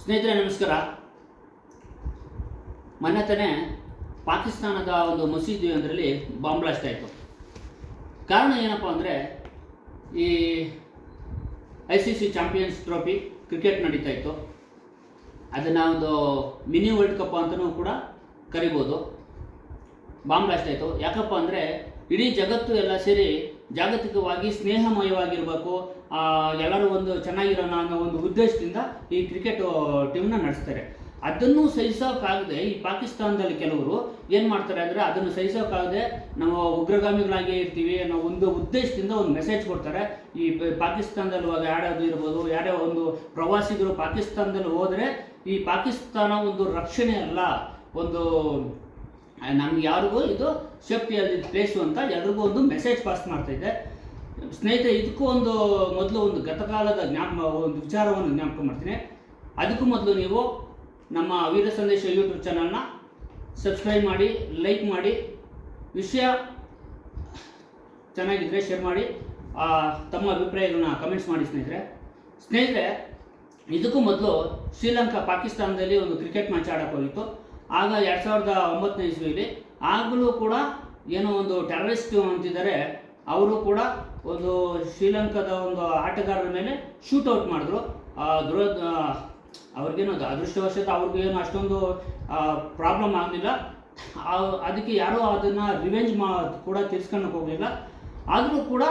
ಸ್ನೇಹಿತರೆ, ನಮಸ್ಕಾರ. ಮೊನ್ನೆ ತಾನೇ ಪಾಕಿಸ್ತಾನದ ಒಂದು ಮಸೀದಿ ಒಂದರಲ್ಲಿ ಬಾಂಬ್ ಬ್ಲಾಸ್ಟ್ ಆಯಿತು ಕಾರಣ ಏನಪ್ಪ ಅಂದರೆ, ಈ I C C champions trophy cricket ನಡೀತಾ ಇತ್ತು. ಅದನ್ನು ಒಂದು ಮಿನಿ ವರ್ಲ್ಡ್ ಕಪ್ ಅಂತಲೂ ಕೂಡ ಕರಿಬೋದು. ಬಾಂಬ್ ಬ್ಲಾಸ್ಟ್ ಆಯಿತು ಯಾಕಪ್ಪ ಅಂದರೆ ಇಡೀ ಜಗತ್ತು ಎಲ್ಲ ಸೇರಿ ಜಾಗತಿಕವಾಗಿ ಸ್ನೇಹಮಯವಾಗಿರಬೇಕು ಎಲ್ಲರೂ ಒಂದು ಚೆನ್ನಾಗಿರೋಣ ಅನ್ನೋ ಒಂದು ಉದ್ದೇಶದಿಂದ ಈ ಕ್ರಿಕೆಟ್ ಟೀಮ್ನ ನಡೆಸ್ತಾರೆ. ಅದನ್ನು ಸಹಿಸೋಕ್ಕಾಗದೆ ಈ ಪಾಕಿಸ್ತಾನದಲ್ಲಿ ಕೆಲವರು ಏನು ಮಾಡ್ತಾರೆ ಅಂದರೆ ಅದನ್ನು ಸಹಿಸೋಕ್ಕಾಗದೆ ನಾವು ಉಗ್ರಗಾಮಿಗಳಾಗಿ ಇರ್ತೀವಿ ಅನ್ನೋ ಒಂದು ಉದ್ದೇಶದಿಂದ ಒಂದು ಮೆಸೇಜ್ ಕೊಡ್ತಾರೆ. ಈ ಪಾಕಿಸ್ತಾನದಲ್ಲಿ ಇವಾಗ ಆಡೋದು ಇರ್ಬೋದು ಯಾರೇ ಒಂದು ಪ್ರವಾಸಿಗರು ಪಾಕಿಸ್ತಾನದಲ್ಲಿ ಹೋದರೆ ಈ ಪಾಕಿಸ್ತಾನ ಒಂದು ರಕ್ಷಣೆ ಅಲ್ಲ, ಒಂದು ನಮ್ಗೆ ಯಾರಿಗೂ ಇದು ಸೇಫ್ಟಿ ಅಲ್ಲಿ ಪ್ಲೇಸು ಅಂತ ಎಲ್ರಿಗೂ ಒಂದು ಮೆಸೇಜ್ ಪಾಸ್ ಮಾಡ್ತಾ ಇದೆ. ಸ್ನೇಹಿತರೆ, ಇದಕ್ಕೂ ಒಂದು ಮೊದಲು ಒಂದು ಗತಕಾಲದ ಜ್ಞಾಪ, ಒಂದು ವಿಚಾರವನ್ನು ಜ್ಞಾಪಕ ಮಾಡ್ತೀನಿ. ಅದಕ್ಕೂ ಮೊದಲು ನೀವು ನಮ್ಮ ವೀರ ಸಂದೇಶ ಯೂಟ್ಯೂಬ್ ಚಾನಲ್ನ ಸಬ್ಸ್ಕ್ರೈಬ್ ಮಾಡಿ ಲೈಕ್ ಮಾಡಿ. ವಿಷಯ ಚೆನ್ನಾಗಿದ್ದರೆ ಶೇರ್ ಮಾಡಿ. ತಮ್ಮ ಅಭಿಪ್ರಾಯಗಳನ್ನ ಕಮೆಂಟ್ಸ್ ಮಾಡಿ ಸ್ನೇಹಿತರೆ. ಸ್ನೇಹಿತರೆ, ಇದಕ್ಕೂ ಮೊದಲು ಶ್ರೀಲಂಕಾ, ಪಾಕಿಸ್ತಾನದಲ್ಲಿ ಒಂದು ಕ್ರಿಕೆಟ್ ಮ್ಯಾಚ್ ಆಡೋಕ್ಕೋಗಿತ್ತು ಆಗ ಎರಡು ಸಾವಿರದ ಒಂಬತ್ತನೇ ಇಸ್ವಿಯಲ್ಲಿ ಆಗಲೂ ಕೂಡ ಏನೋ ಒಂದು ಟೆರರಿಸ್ಟ್ ಅಂತಿದ್ದಾರೆ. ಅವರು ಕೂಡ ಒಂದು ಶ್ರೀಲಂಕಾದ ಒಂದು ಆಟಗಾರರ ಮೇಲೆ ಶೂಟೌಟ್ ಮಾಡಿದ್ರು. ದುರ ಅವ್ರಿಗೇನು ಅದು ಅದೃಷ್ಟವಶಾತ್ ಅವ್ರಿಗೂ ಏನು ಅಷ್ಟೊಂದು ಪ್ರಾಬ್ಲಮ್ ಆಗಲಿಲ್ಲ. ಅದಕ್ಕೆ ಯಾರೂ ಅದನ್ನು ರಿವೆಂಜ್ ಮಾ, ಕೂಡ ತೀರ್ಸ್ಕೊಳಕ್ಕೆ ಹೋಗಲಿಲ್ಲ. ಆದರೂ ಕೂಡ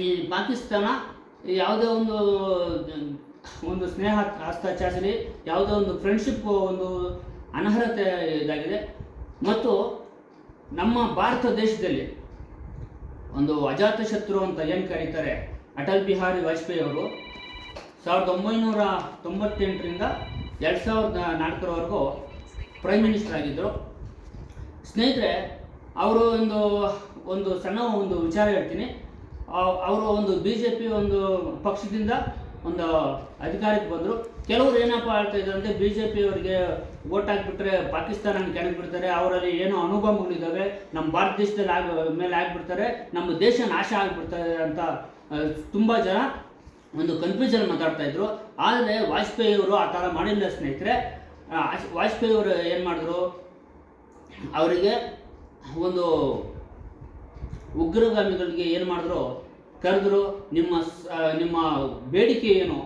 ಈ ಪಾಕಿಸ್ತಾನ ಯಾವುದೇ ಒಂದು ಒಂದು ಸ್ನೇಹ ಹಸ್ತಾಚಾಚರಿ ಯಾವುದೇ ಒಂದು ಫ್ರೆಂಡ್ಶಿಪ್ ಒಂದು ಅನರ್ಹತೆ ಇದಾಗಿದೆ. ಮತ್ತು ನಮ್ಮ ಭಾರತ ದೇಶದಲ್ಲಿ ಒಂದು ಅಜಾತಶತ್ರು ಅಂತ ಏನು ಕರೀತಾರೆ? ಅಟಲ್ ಬಿಹಾರಿ ವಾಜಪೇಯಿ ಅವರು ಸಾವಿರದ ಒಂಬೈನೂರ ತೊಂಬತ್ತೆಂಟರಿಂದ ಎರಡು ಸಾವಿರದ ನಾಲ್ಕರವರೆಗೂ ಪ್ರೈಮ್ ಮಿನಿಸ್ಟರ್ ಆಗಿದ್ದರು. ಸ್ನೇಹಿತರೆ, ಅವರು ಒಂದು ಒಂದು ಸಣ್ಣ ಒಂದು ವಿಚಾರ ಹೇಳ್ತೀನಿ. ಅವರು ಒಂದು ಬಿ ಜೆ ಪಿ ಒಂದು ಪಕ್ಷದಿಂದ ಒಂದು ಅಧಿಕಾರಕ್ಕೆ ಬಂದರು. ಕೆಲವರು ಏನಪ್ಪ ಹೇಳ್ತಾ ಇದ್ದಾರೆ ಅಂದರೆ ಬಿ ಜೆ ಪಿಯವರಿಗೆ ಓಟ್ ಹಾಕ್ಬಿಟ್ರೆ ಪಾಕಿಸ್ತಾನ ಕೆಳಗೆ ಬಿಡ್ತಾರೆ. ಅವರಲ್ಲಿ ಏನೋ ಅನುಭವಗಳಿದ್ದಾವೆ. ನಮ್ಮ ಭಾರತ ದೇಶದಲ್ಲಿ ಆಗ, ಮೇಲೆ ಆಗಿಬಿಡ್ತಾರೆ. ನಮ್ಮ ದೇಶ ನಾಶ ಆಗಿಬಿಡ್ತಾರೆ ಅಂತ ತುಂಬ ಜನ ಒಂದು ಕನ್ಫ್ಯೂಷನ್ ಮಾತಾಡ್ತಾ ಇದ್ರು. ಆದರೆ ವಾಜಪೇಯಿ ಅವರು ಆ ಥರ ಮಾಡಿಲ್ಲ ಸ್ನೇಹಿತರೆ. ವಾಜಪೇಯಿಯವರು ಏನು ಮಾಡಿದ್ರು? ಅವರಿಗೆ ಒಂದು ಉಗ್ರಗಾಮಿಗಳಿಗೆ ಏನು ಮಾಡಿದ್ರು? ಕರೆದ್ರು, ನಿಮ್ಮ ನಿಮ್ಮ ಬೇಡಿಕೆ ಏನು?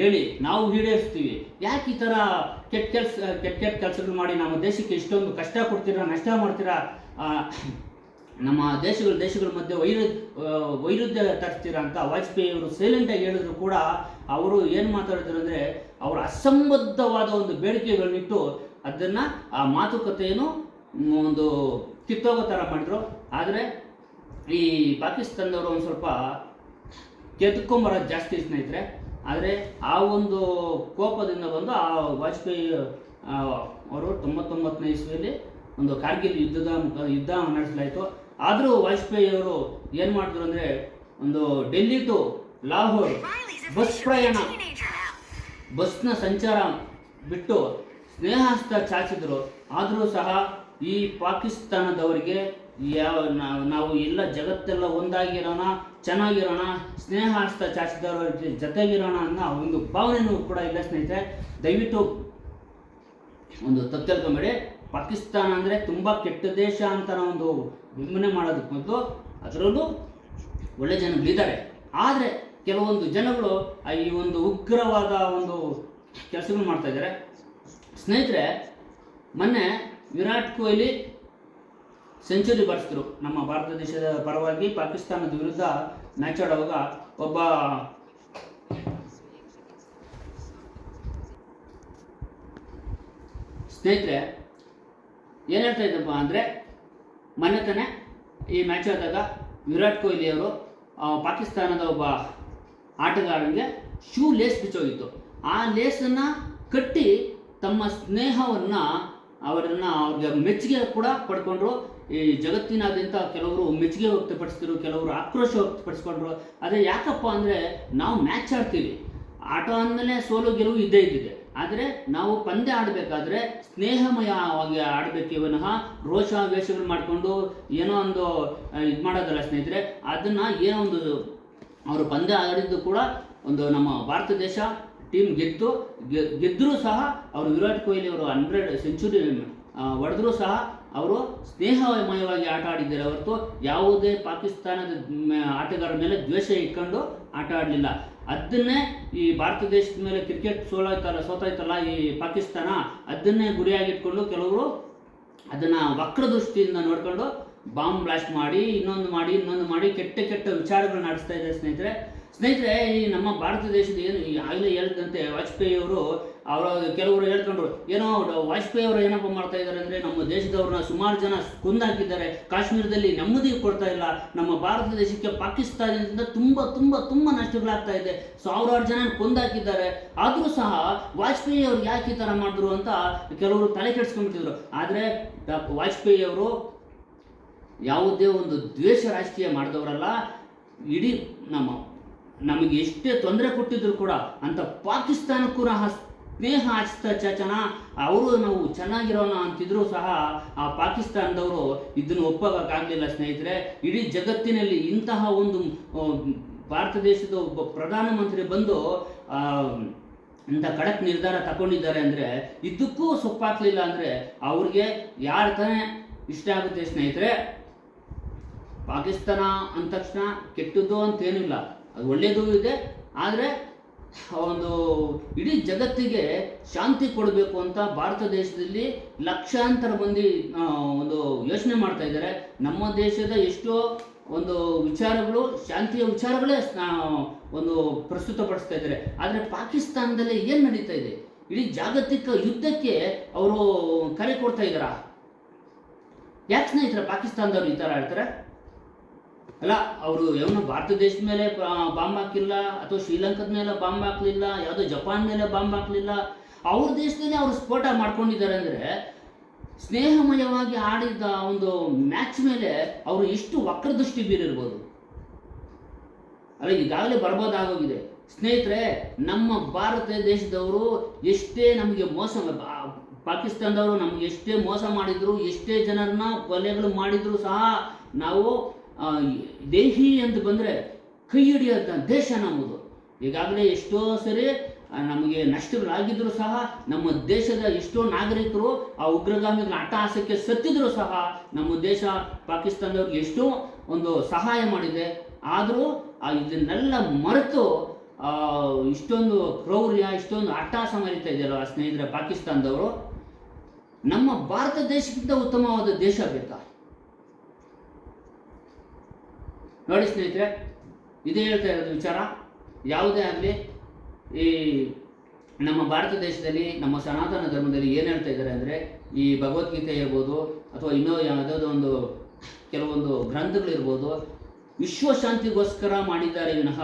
ಹೇಳಿ, ನಾವು ಈಡೇರಿಸ್ತೀವಿ. ಯಾಕೆ ಈ ಥರ ಕೆಟ್ಟ ಕೆಲಸ, ಕೆಟ್ಟ ಕೆಟ್ಟ ಕೆಲಸಗಳು ಮಾಡಿ ನಮ್ಮ ದೇಶಕ್ಕೆ ಇಷ್ಟೊಂದು ಕಷ್ಟ ಕೊಡ್ತೀರಾ, ನಷ್ಟ ಮಾಡ್ತೀರಾ? ನಮ್ಮ ದೇಶಗಳ ದೇಶಗಳ ಮಧ್ಯೆ ವೈರು ವೈರುಧ್ಯ ತರಿಸ್ತೀರಾ ಅಂತ ವಾಜಪೇಯಿ ಅವರು ಸೈಲೆಂಟಾಗಿ ಹೇಳಿದ್ರು ಕೂಡ ಅವರು ಏನು ಮಾತಾಡಿದ್ರು ಅಂದರೆ, ಅವರು ಅಸಂಬದ್ಧವಾದ ಒಂದು ಬೇಡಿಕೆಗಳನ್ನಿಟ್ಟು ಅದನ್ನು, ಆ ಮಾತುಕತೆಯನ್ನು ಒಂದು ಕಿತ್ತೋಗೋ ಥರ ಮಾಡಿದ್ರು. ಆದರೆ ಈ ಪಾಕಿಸ್ತಾನದವರು ಒಂದು ಸ್ವಲ್ಪ ಕೆದ್ಕೊಂಬರೋದು ಜಾಸ್ತಿ ಸ್ನೇಹಿತರೆ, ಆದರೆ ಆ ಒಂದು ಕೋಪದಿಂದ ಬಂದು ಆ ವಾಜಪೇಯಿ ಅವರು ತೊಂಬತ್ತೊಂಬತ್ತನೇ ಇಸ್ವಿಯಲ್ಲಿ ಒಂದು ಕಾರ್ಗಿಲ್ ಯುದ್ಧದ ಯುದ್ಧ ನಡೆಸಲಾಯಿತು. ಆದರೂ ವಾಜಪೇಯಿ ಅವರು ಏನು ಮಾಡಿದ್ರು ಅಂದರೆ, ಒಂದು ಡೆಲ್ಲಿ ಟು ಲಾಹೋರ್ ಬಸ್ ಪ್ರಯಾಣ, ಬಸ್ನ ಸಂಚಾರ ಬಿಟ್ಟು ಸ್ನೇಹಾಸ್ತ ಚಾಚಿದ್ರು. ಆದರೂ ಸಹ ಈ ಪಾಕಿಸ್ತಾನದವರಿಗೆ ಯಾವ ನಾವು ಎಲ್ಲ ಜಗತ್ತೆಲ್ಲ ಒಂದಾಗಿರೋಣ ಚೆನ್ನಾಗಿರೋಣ ಸ್ನೇಹ ಹಸ್ತ ಚಾಚಿದವರ ಜೊತೆಗಿರೋಣ ಅನ್ನೋ ಒಂದು ಭಾವನೆಯೂ ಕೂಡ ಇಲ್ಲ ಸ್ನೇಹಿತರೆ. ದಯವಿಟ್ಟು ಒಂದು ತಪ್ಪು ತಿಳ್ಕೊಂಬೇಡಿ. ಪಾಕಿಸ್ತಾನ ಅಂದರೆ ತುಂಬ ಕೆಟ್ಟ ದೇಶ ಅಂತ ಒಂದು ವಿಮನೆ ಮಾಡೋದಕ್ಕೆ ಮೊದಲು ಅದರಲ್ಲೂ ಒಳ್ಳೆ ಜನಗಳಿದ್ದಾರೆ ಆದರೆ ಕೆಲವೊಂದು ಜನಗಳು ಈ ಒಂದು ಉಗ್ರವಾದ ಒಂದು ಕೆಲಸಗಳು ಮಾಡ್ತಾ ಇದ್ದಾರೆ ಸ್ನೇಹಿತರೆ, ಮೊನ್ನೆ ವಿರಾಟ್ ಕೊಹ್ಲಿ ಸೆಂಚುರಿ ಬಾರಿಸಿದ್ರು. ನಮ್ಮ ಭಾರತ ದೇಶದ ಪರವಾಗಿ ಪಾಕಿಸ್ತಾನದ ವಿರುದ್ಧ ಮ್ಯಾಚ್ ಆಡುವಾಗ ಒಬ್ಬ ಸ್ನೇಹಿತರೆ, ಏನು ಹೇಳ್ತಾ ಇದ್ದಪ್ಪ ಅಂದರೆ ಮೊನ್ನೆ ತಾನೆ ಈ ಮ್ಯಾಚ್ ಆದಾಗ ವಿರಾಟ್ ಕೊಹ್ಲಿ ಅವರು ಪಾಕಿಸ್ತಾನದ ಒಬ್ಬ ಆಟಗಾರನಿಗೆ ಶೂ ಲೇಸ್ ಬಿಚ್ಚೋಗಿತ್ತು. ಆ ಲೇಸನ್ನು ಕಟ್ಟಿ ತಮ್ಮ ಸ್ನೇಹವನ್ನು ಅವರನ್ನು ಅವ್ರಿಗೆ ಮೆಚ್ಚುಗೆ ಕೂಡ ಪಡ್ಕೊಂಡ್ರು. ಈ ಜಗತ್ತಿನಾದ್ಯಂತ ಕೆಲವರು ಮೆಚ್ಚುಗೆ ವ್ಯಕ್ತಪಡಿಸಿದ್ರು ಕೆಲವರು ಆಕ್ರೋಶ ವ್ಯಕ್ತಪಡಿಸ್ಕೊಂಡ್ರು. ಅದೇ ಯಾಕಪ್ಪ ಅಂದರೆ ನಾವು ಮ್ಯಾಚ್ ಆಡ್ತೀವಿ. ಆಟ ಅಂದಲೇ ಸೋಲು ಗೆಲುವು ಇದ್ದೇ ಇದ್ದಿದೆ. ಆದರೆ ನಾವು ಪಂದ್ಯ ಆಡಬೇಕಾದ್ರೆ ಸ್ನೇಹಮಯವಾಗಿ ಆಡಬೇಕು ವಿನಃ ರೋಷ ವೇಷಗಳು ಮಾಡಿಕೊಂಡು ಏನೋ ಒಂದು ಇದು ಮಾಡೋದಲ್ಲ ಸ್ನೇಹಿತರೆ, ಅದನ್ನು ಏನೋ ಒಂದು, ಅವರು ಪಂದ್ಯ ಆಡಿದ್ದು ಕೂಡ ಒಂದು ನಮ್ಮ ಭಾರತ ದೇಶ ಟೀಮ್ ಗೆದ್ದು ಗೆದ್ದರೂ ಸಹ ಅವರು ವಿರಾಟ್ ಕೊಹ್ಲಿ ಅವರು ಹಂಡ್ರೆಡ್ ಸೆಂಚುರಿ ಹೊಡೆದ್ರೂ ಸಹ ಅವರು ಸ್ನೇಹಮಯವಾಗಿ ಆಟ ಆಡಿದ್ದಾರೆ. ಹೊರತು ಯಾವುದೇ ಪಾಕಿಸ್ತಾನದ ಆಟಗಾರರ ಮೇಲೆ ದ್ವೇಷ ಇಟ್ಕೊಂಡು ಆಟ ಆಡಲಿಲ್ಲ. ಅದನ್ನೇ ಈ ಭಾರತ ದೇಶದ ಮೇಲೆ ಕ್ರಿಕೆಟ್ ಸೋಲಾಯ್ತಲ್ಲ, ಸೋತಾಯ್ತಲ್ಲ ಈ ಪಾಕಿಸ್ತಾನ, ಅದನ್ನೇ ಗುರಿಯಾಗಿಟ್ಕೊಂಡು ಕೆಲವರು ಅದನ್ನು ವಕ್ರದೃಷ್ಟಿಯಿಂದ ನೋಡಿಕೊಂಡು ಬಾಂಬ್ ಬ್ಲಾಸ್ಟ್ ಮಾಡಿ, ಇನ್ನೊಂದು ಮಾಡಿ ಇನ್ನೊಂದು ಮಾಡಿ, ಕೆಟ್ಟ ಕೆಟ್ಟ ವಿಚಾರಗಳನ್ನ ನಡೆಸ್ತಾ ಇದ್ದಾರೆ ಸ್ನೇಹಿತರೆ. ಸ್ನೇಹಿತರೆ, ಈ ನಮ್ಮ ಭಾರತ ದೇಶದ ಏನು ಆಗಲೇ ಹೇಳಿದಂತೆ ವಾಜಪೇಯಿ ಅವರು, ಅವರ ಕೆಲವರು ಹೇಳ್ಕೊಂಡ್ರು, ಏನೋ ವಾಜಪೇಯಿ ಅವರು ಏನಪ್ಪ ಮಾಡ್ತಾ ಇದ್ದಾರೆ ಅಂದರೆ ನಮ್ಮ ದೇಶದವ್ರನ್ನ ಸುಮಾರು ಜನ ಕುಂದಾಕಿದ್ದಾರೆ. ಕಾಶ್ಮೀರದಲ್ಲಿ ನೆಮ್ಮದಿ ಕೊಡ್ತಾ ಇಲ್ಲ. ನಮ್ಮ ಭಾರತ ದೇಶಕ್ಕೆ ಪಾಕಿಸ್ತಾನದಿಂದ ತುಂಬ ತುಂಬ ತುಂಬ ನಷ್ಟಗಳಾಗ್ತಾ ಇದೆ. ಸಾವಿರಾರು ಜನ ಕೊಂದಾಕಿದ್ದಾರೆ. ಆದರೂ ಸಹ ವಾಜಪೇಯಿ ಅವರು ಯಾಕೆ ಈ ಥರ ಮಾಡಿದ್ರು ಅಂತ ಕೆಲವರು ತಲೆ ಕೆಡಿಸ್ಕೊಂಡ್ಬಿಟ್ಟಿದ್ರು. ಆದರೆ ವಾಜಪೇಯಿ ಅವರು ಯಾವುದೇ ಒಂದು ದ್ವೇಷ ರಾಜಕೀಯ ಮಾಡಿದವರಲ್ಲ, ಇಡೀ ನಮ್ಮ ನಮಗೆ ಎಷ್ಟೇ ತೊಂದರೆ ಕೊಟ್ಟಿದ್ರು ಕೂಡ ಅಂತ ಪಾಕಿಸ್ತಾನಕ್ಕೂ ಸಹ ಸ್ನೇಹ ಹಚ್ತಾ ಚಚನ ಅವರು ನಾವು ಚೆನ್ನಾಗಿರೋಣ ಅಂತಿದ್ರು ಸಹ ಆ ಪಾಕಿಸ್ತಾನದವರು ಇದನ್ನು ಒಪ್ಪೋಕ್ಕಾಗಲಿಲ್ಲ ಸ್ನೇಹಿತರೆ. ಇಡೀ ಜಗತ್ತಿನಲ್ಲಿ ಇಂತಹ ಒಂದು ಭಾರತ ದೇಶದ ಒಬ್ಬ ಪ್ರಧಾನಮಂತ್ರಿ ಬಂದು ಆ, ಇಂಥ ಖಡಕ್ ನಿರ್ಧಾರ ತಗೊಂಡಿದ್ದಾರೆ ಅಂದರೆ ಇದಕ್ಕೂ ಸೊಪ್ಪಾಗ್ಲಿಲ್ಲ ಅಂದರೆ ಅವ್ರಿಗೆ ಯಾರ ತಾನೇ ಇಷ್ಟ ಆಗುತ್ತೆ ಸ್ನೇಹಿತರೆ? ಪಾಕಿಸ್ತಾನ ಅಂದ ತಕ್ಷಣ ಕೆಟ್ಟದ್ದು ಅಂತೇನಿಲ್ಲ. ಅದು ಒಳ್ಳೆಯದು ಇದೆ, ಆದರೆ ಒಂದು ಇಡೀ ಜಗತ್ತಿಗೆ ಶಾಂತಿ ಕೊಡಬೇಕು ಅಂತ ಭಾರತ ದೇಶದಲ್ಲಿ ಲಕ್ಷಾಂತರ ಮಂದಿ ಒಂದು ಯೋಚನೆ ಮಾಡ್ತಾ ಇದ್ದಾರೆ. ನಮ್ಮ ದೇಶದ ಎಷ್ಟೋ ಒಂದು ವಿಚಾರಗಳು, ಶಾಂತಿಯ ವಿಚಾರಗಳೇ ಒಂದು ಪ್ರಸ್ತುತಪಡಿಸ್ತಾ ಇದ್ದಾರೆ. ಆದರೆ ಪಾಕಿಸ್ತಾನದಲ್ಲಿ ಏನು ನಡೀತಾ ಇದೆ? ಇಡೀ ಜಾಗತಿಕ ಯುದ್ಧಕ್ಕೆ ಅವರು ಕರೆ ಕೊಡ್ತಾ ಇದ್ದಾರಾ? ಯಾಕೆ ಸ್ನೇಹಿತರೆ, ಪಾಕಿಸ್ತಾನದವರು ಈ ಥರ ಹೇಳ್ತಾರೆ? ಅಲ್ಲ, ಅವರು ಯಾವ ಭಾರತ ದೇಶದ ಮೇಲೆ ಬಾಂಬ್ ಹಾಕಿಲ್ಲ ಅಥವಾ ಶ್ರೀಲಂಕಾದ ಮೇಲೆ ಬಾಂಬ್ ಹಾಕಲಿಲ್ಲ, ಯಾವುದೋ ಜಪಾನ್ ಮೇಲೆ ಬಾಂಬ್ ಹಾಕಲಿಲ್ಲ, ಅವ್ರ ದೇಶದಲ್ಲಿ ಅವರು ಸ್ಫೋಟ ಮಾಡ್ಕೊಂಡಿದ್ದಾರೆ ಅಂದರೆ ಸ್ನೇಹಮಯವಾಗಿ ಆಡಿದ ಒಂದು ಮ್ಯಾಚ್ ಮೇಲೆ ಅವರು ಎಷ್ಟು ವಕ್ರದೃಷ್ಟಿ ಬೀರಿರ್ಬೋದು. ಅಲ್ಲ, ಈಗಾಗಲೇ ಬರ್ಬೋದಾಗೋಗಿದೆ ಸ್ನೇಹಿತರೆ, ನಮ್ಮ ಭಾರತ ದೇಶದವರು ಎಷ್ಟೇ ನಮಗೆ ಮೋಸ ಪಾಕಿಸ್ತಾನದವರು ನಮ್ಗೆ ಎಷ್ಟೇ ಮೋಸ ಮಾಡಿದ್ರು, ಎಷ್ಟೇ ಜನರನ್ನ ಕೊಲೆಗಳು ಮಾಡಿದ್ರು ಸಹ ನಾವು ದೇಹಿ ಅಂತ ಬಂದರೆ ಕೈ ಹಿಡಿಯೋದ ದೇಶ ನಮ್ಮದು. ಈಗಾಗಲೇ ಎಷ್ಟೋ ಸರಿ ನಮಗೆ ನಷ್ಟಗಳಾಗಿದ್ರು ಸಹ, ನಮ್ಮ ದೇಶದ ಎಷ್ಟೋ ನಾಗರಿಕರು ಆ ಉಗ್ರಗಾಮಿಗಳ ಅಟ್ಟಹಾಸಕ್ಕೆ ಸತ್ತಿದ್ರು ಸಹ, ನಮ್ಮ ದೇಶ ಪಾಕಿಸ್ತಾನದವ್ರಿಗೆ ಎಷ್ಟೋ ಒಂದು ಸಹಾಯ ಮಾಡಿದೆ. ಆದರೂ ಇದನ್ನೆಲ್ಲ ಮರೆತು ಇಷ್ಟೊಂದು ಕ್ರೌರ್ಯ, ಇಷ್ಟೊಂದು ಅಟ್ಟಹಾಸ ಮರಿತಾ ಇದೆಯಲ್ಲ ಸ್ನೇಹಿತರೆ ಪಾಕಿಸ್ತಾನದವರು. ನಮ್ಮ ಭಾರತ ದೇಶಕ್ಕಿಂತ ಉತ್ತಮವಾದ ದೇಶ ಬೇಕಾ? ನೋಡಿ ಸ್ನೇಹಿತರೆ, ಇದು ಹೇಳ್ತಾ ಇರೋದು ವಿಚಾರ. ಯಾವುದೇ ಆಗಲಿ ಈ ನಮ್ಮ ಭಾರತ ದೇಶದಲ್ಲಿ, ನಮ್ಮ ಸನಾತನ ಧರ್ಮದಲ್ಲಿ ಏನು ಹೇಳ್ತಾ ಇದ್ದಾರೆ ಅಂದರೆ, ಈ ಭಗವದ್ಗೀತೆ ಇರ್ಬೋದು ಅಥವಾ ಇನ್ನೂ ಯಾವುದಾದ್ರು ಒಂದು ಕೆಲವೊಂದು ಗ್ರಂಥಗಳಿರ್ಬೋದು, ವಿಶ್ವಶಾಂತಿಗೋಸ್ಕರ ಮಾಡಿದ್ದಾರೆ ವಿನಃ,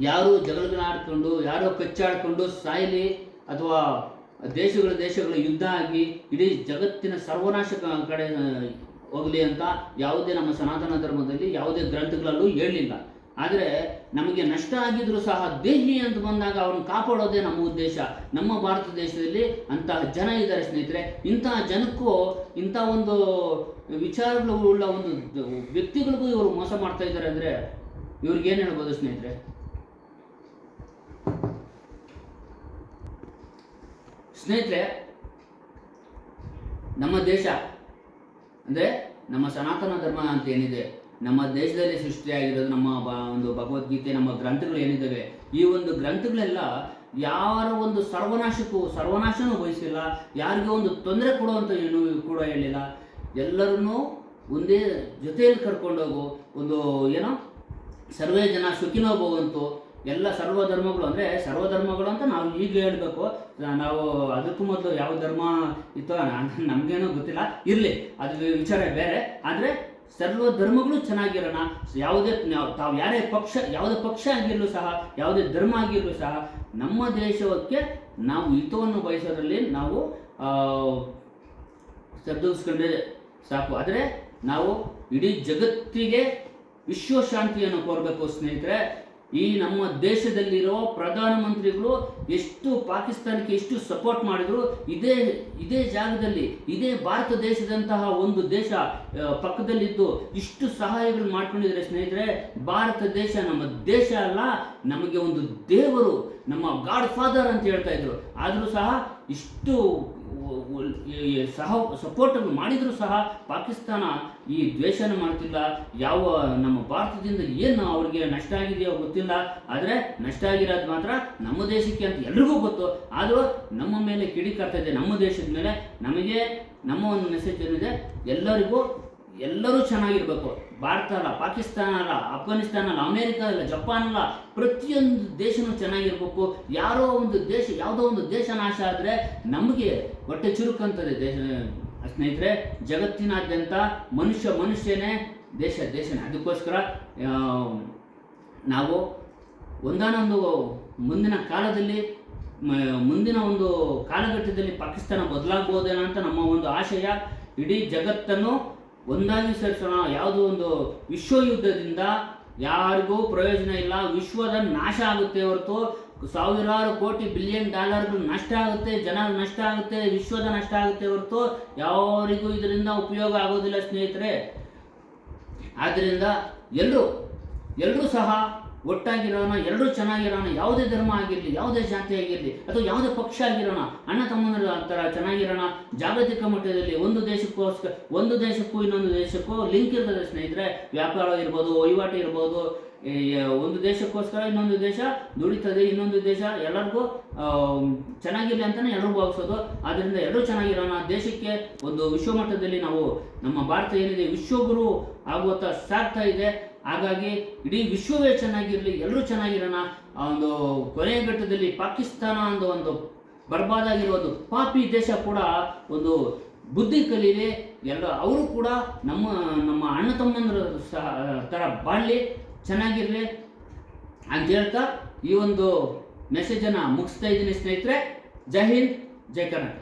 ಯಾರು ಜಗಳಗಳಾಡ್ಕೊಂಡು ಯಾರೋ ಕಚ್ಚಾಡ್ಕೊಂಡು ಸಾಯಲಿ ಅಥವಾ ದೇಶಗಳ ದೇಶಗಳ ಯುದ್ಧ ಆಗಿ ಇಡೀ ಜಗತ್ತಿನ ಸರ್ವನಾಶ ಕ- ಕಡೆ ಹೋಗಲಿ ಅಂತ ಯಾವುದೇ ನಮ್ಮ ಸನಾತನ ಧರ್ಮದಲ್ಲಿ ಯಾವುದೇ ಗ್ರಂಥಗಳಲ್ಲೂ ಹೇಳಲಿಲ್ಲ. ಆದರೆ ನಮಗೆ ನಷ್ಟ ಆಗಿದ್ರೂ ಸಹ ದೇಹಿ ಅಂತ ಬಂದಾಗ ಅವನು ಕಾಪಾಡೋದೇ ನಮ್ಮ ಉದ್ದೇಶ. ನಮ್ಮ ಭಾರತ ದೇಶದಲ್ಲಿ ಅಂತಹ ಜನ ಇದ್ದಾರೆ ಸ್ನೇಹಿತರೆ. ಇಂತಹ ಜನಕ್ಕೂ ಇಂಥ ಒಂದು ವಿಚಾರಗಳು ಉಳ್ಳ ಒಂದು ವ್ಯಕ್ತಿಗಳಿಗೂ ಇವರು ಮೋಸ ಮಾಡ್ತಾ ಇದ್ದಾರೆ ಅಂದರೆ ಇವ್ರಿಗೆ ಏನು ಹೇಳ್ಬೋದು ಸ್ನೇಹಿತರೆ? ಸ್ನೇಹಿತರೆ, ನಮ್ಮ ದೇಶ ಅಂದರೆ ನಮ್ಮ ಸನಾತನ ಧರ್ಮ ಅಂತ ಏನಿದೆ, ನಮ್ಮ ದೇಶದಲ್ಲಿ ಸೃಷ್ಟಿಯಾಗಿರೋದು ನಮ್ಮ ಬ, ಒಂದು ಭಗವದ್ಗೀತೆ, ನಮ್ಮ ಗ್ರಂಥಗಳು ಏನಿದ್ದಾವೆ ಈ ಒಂದು ಗ್ರಂಥಗಳೆಲ್ಲ ಯಾರ ಒಂದು ಸರ್ವನಾಶಕ್ಕೂ, ಸರ್ವನಾಶನೂ ಬಯಸಿಲ್ಲ, ಯಾರಿಗೂ ಒಂದು ತೊಂದರೆ ಕೊಡುವಂಥ ಏನು ಕೂಡ ಹೇಳಿಲ್ಲ. ಎಲ್ಲರನ್ನೂ ಒಂದೇ ಜೊತೆಯಲ್ಲಿ ಕರ್ಕೊಂಡೋಗು, ಒಂದು, ಏನೋ, ಸರ್ವೇ ಜನ ಸುಖಿನೋ ಭವಂತು ಎಲ್ಲ ಸರ್ವ ಸರ್ವಧರ್ಮಗಳು ಅಂದರೆ ಸರ್ವಧರ್ಮಗಳು ಅಂತ ನಾವು ಈಗ ಹೇಳಬೇಕು. ನಾವು ಅದಕ್ಕೂ ಮೊದಲು ಯಾವ ಧರ್ಮ ಇತ್ತು ನಮಗೇನೂ ಗೊತ್ತಿಲ್ಲ. ಇರಲಿ, ಅದು ವಿಚಾರ ಬೇರೆ. ಆದರೆ ಸರ್ವ ಧರ್ಮಗಳು ಚೆನ್ನಾಗಿರೋಣ. ಯಾವುದೇ ತಾವು ಯಾರೇ ಪಕ್ಷ, ಯಾವುದೇ ಪಕ್ಷ ಆಗಿರಲು ಸಹ, ಯಾವುದೇ ಧರ್ಮ ಆಗಿರಲು ಸಹ, ನಮ್ಮ ದೇಶಕ್ಕೆ ನಾವು ಹಿತವನ್ನು ಬಯಸೋದ್ರಲ್ಲಿ ನಾವು ಸರಿದೂಗಿಸ್ಕೊಂಡ್ರೆ ಸಾಕು. ಆದರೆ ನಾವು ಇಡೀ ಜಗತ್ತಿಗೆ ವಿಶ್ವಶಾಂತಿಯನ್ನು ಕೋರಬೇಕು ಸ್ನೇಹಿತರೆ. ಈ ನಮ್ಮ ದೇಶದಲ್ಲಿರೋ ಪ್ರಧಾನಮಂತ್ರಿಗಳು ಎಷ್ಟು ಪಾಕಿಸ್ತಾನಕ್ಕೆ ಎಷ್ಟು ಸಪೋರ್ಟ್ ಮಾಡಿದ್ರು, ಇದೇ ಇದೇ ಜಾಗದಲ್ಲಿ, ಇದೇ ಭಾರತ ದೇಶದಂತಹ ಒಂದು ದೇಶ ಪಕ್ಕದಲ್ಲಿದ್ದು ಇಷ್ಟು ಸಹಾಯಗಳು ಮಾಡ್ಕೊಂಡಿದ್ರೆ ಸ್ನೇಹಿತರೆ. ಭಾರತ ದೇಶ ನಮ್ಮ ದೇಶ ಅಲ್ಲ, ನಮಗೆ ಒಂದು ದೇವರು, ನಮ್ಮ ಗಾಡ್ ಫಾದರ್ ಅಂತ ಹೇಳ್ತಾ ಇದ್ರು. ಆದರೂ ಸಹ ಇಷ್ಟು ಸಹ ಸಪೋರ್ಟನ್ನು ಮಾಡಿದರೂ ಸಹ ಪಾಕಿಸ್ತಾನ ಈ ದ್ವೇಷನ ಮಾಡ್ತಿಲ್ಲ ಯಾವ ನಮ್ಮ ಭಾರತದಿಂದ ಏನು ಅವ್ರಿಗೆ ನಷ್ಟ ಆಗಿದೆಯೋ ಗೊತ್ತಿಲ್ಲ, ಆದರೆ ನಷ್ಟ ಆಗಿರೋದು ಮಾತ್ರ ನಮ್ಮ ದೇಶಕ್ಕೆ ಅಂತ ಎಲ್ರಿಗೂ ಗೊತ್ತು. ಆದರೂ ನಮ್ಮ ಮೇಲೆ ಕಿಡಿಕಾಡ್ತಾ ಇದೆ ನಮ್ಮ ದೇಶದ ಮೇಲೆ. ನಮಗೆ, ನಮ್ಮ ಒಂದು ಮೆಸೇಜ್ ಏನಿದೆ ಎಲ್ಲರಿಗೂ, ಎಲ್ಲರೂ ಚೆನ್ನಾಗಿರ್ಬೇಕು. ಭಾರತ ಅಲ್ಲ, ಪಾಕಿಸ್ತಾನ ಅಲ್ಲ ಅಫ್ಘಾನಿಸ್ತಾನ ಅಲ್ಲ, ಅಮೇರಿಕ ಅಲ್ಲ, ಜಪಾನ್ ಅಲ್ಲ, ಪ್ರತಿಯೊಂದು ದೇಶನೂ ಚೆನ್ನಾಗಿರ್ಬೇಕು. ಯಾರೋ ಒಂದು ದೇಶ, ಯಾವುದೋ ಒಂದು ದೇಶ ನಾಶ ಆದರೆ ನಮಗೆ ಹೊಟ್ಟೆ ಚುರುಕಂತದೆ ದೇಶ ಸ್ನೇಹಿತರೆ, ಜಗತ್ತಿನಾದ್ಯಂತ ಮನುಷ್ಯ ಮನುಷ್ಯನೇ ದೇಶ ದೇಶನೇ. ಅದಕ್ಕೋಸ್ಕರ ನಾವು ಒಂದಾನೊಂದು ಮುಂದಿನ ಕಾಲದಲ್ಲಿ ಮುಂದಿನ ಒಂದು ಕಾಲಘಟ್ಟದಲ್ಲಿ ಪಾಕಿಸ್ತಾನ ಬದಲಾಗ್ಬೋದೇನೋ ಅಂತ ನಮ್ಮ ಒಂದು ಆಶಯ, ಇಡೀ ಜಗತ್ತನ್ನು ಒಂದಾಗಿ ಸೇರಿಸೋಣ. ಯಾವುದೋ ಒಂದು ವಿಶ್ವ ಯುದ್ಧದಿಂದ ಯಾರಿಗೂ ಪ್ರಯೋಜನ ಇಲ್ಲ. ವಿಶ್ವದ ನಾಶ ಆಗುತ್ತೆ ಹೊರತು ಸಾವಿರಾರು ಕೋಟಿ ಬಿಲಿಯನ್ ಡಾಲರ್ಗಳು ನಷ್ಟ ಆಗುತ್ತೆ, ಜನ ನಷ್ಟ ಆಗುತ್ತೆ, ವಿಶ್ವದ ನಷ್ಟ ಆಗುತ್ತೆ ಹೊರತು ಯಾವರಿಗೂ ಇದರಿಂದ ಉಪಯೋಗ ಆಗೋದಿಲ್ಲ ಸ್ನೇಹಿತರೆ. ಆದ್ದರಿಂದ ಎಲ್ಲರೂ ಎಲ್ಲರೂ ಸಹ ಒಟ್ಟಾಗಿರೋಣ ಎಲ್ಲರೂ ಚೆನ್ನಾಗಿರೋಣ ಯಾವುದೇ ಧರ್ಮ ಆಗಿರಲಿ, ಯಾವುದೇ ಜಾತಿ ಆಗಿರಲಿ, ಅಥವಾ ಯಾವುದೇ ಪಕ್ಷ ಆಗಿರೋಣ, ಅಣ್ಣ ತಮ್ಮನ ಅಂತರ ಚೆನ್ನಾಗಿರೋಣ ಜಾಗತಿಕ ಮಟ್ಟದಲ್ಲಿ ಒಂದು ದೇಶಕ್ಕೋಸ್ಕರ ಒಂದು ದೇಶಕ್ಕೂ ಇನ್ನೊಂದು ದೇಶಕ್ಕೂ ಲಿಂಕ್ ಇರ್ತದೆ ಸ್ನೇಹಿತರೆ. ವ್ಯಾಪಾರ ಇರ್ಬೋದು, ವಹಿವಾಟು ಇರ್ಬೋದು ಒಂದು ದೇಶಕ್ಕೋಸ್ಕರ ಇನ್ನೊಂದು ದೇಶ ದುಡಿತದೆ, ಇನ್ನೊಂದು ದೇಶ ಎಲ್ಲರಿಗೂ ಚೆನ್ನಾಗಿರಲಿ ಅಂತಲೇ ಎಲ್ಲರೂ ಭಾವಿಸೋದು. ಆದ್ದರಿಂದ ಎಲ್ಲರೂ ಚೆನ್ನಾಗಿರೋಣ. ದೇಶಕ್ಕೆ ಒಂದು ವಿಶ್ವಮಟ್ಟದಲ್ಲಿ ನಾವು ನಮ್ಮ ಭಾರತ ಏನಿದೆ, ವಿಶ್ವಗುರು ಆಗುವಂಥ ಸಾಗ್ತಾ ಇದೆ. ಹಾಗಾಗಿ ಇಡೀ ವಿಶ್ವವೇ ಚೆನ್ನಾಗಿರಲಿ, ಎಲ್ಲರೂ ಚೆನ್ನಾಗಿರೋಣ. ಆ ಒಂದು ಕೊನೆಯ ಘಟ್ಟದಲ್ಲಿ ಪಾಕಿಸ್ತಾನ ಅಂತ ಒಂದು ಬರ್ಬಾದಾಗಿರೋದು ಪಾಪಿ ದೇಶ ಕೂಡ ಒಂದು ಬುದ್ಧಿ ಕಲೀಲಿ. ಎಲ್ಲ, ಅವರು ಕೂಡ ನಮ್ಮ ನಮ್ಮ ಅಣ್ಣ ತಮ್ಮಂದ್ರ ಸಹ ಥರ ಬಾಳಲಿ. ಚೆನ್ನಾಗಿರಲಿ ಅಂತ ಹೇಳ್ತಾ ಈ ಒಂದು ಮೆಸೇಜನ್ನು ಮುಗಿಸ್ತಾ ಇದ್ದೀನಿ ಸ್ನೇಹಿತರೆ. ಜೈ ಹಿಂದ್ ಜೈ ಕರ್ನಾಟಕ.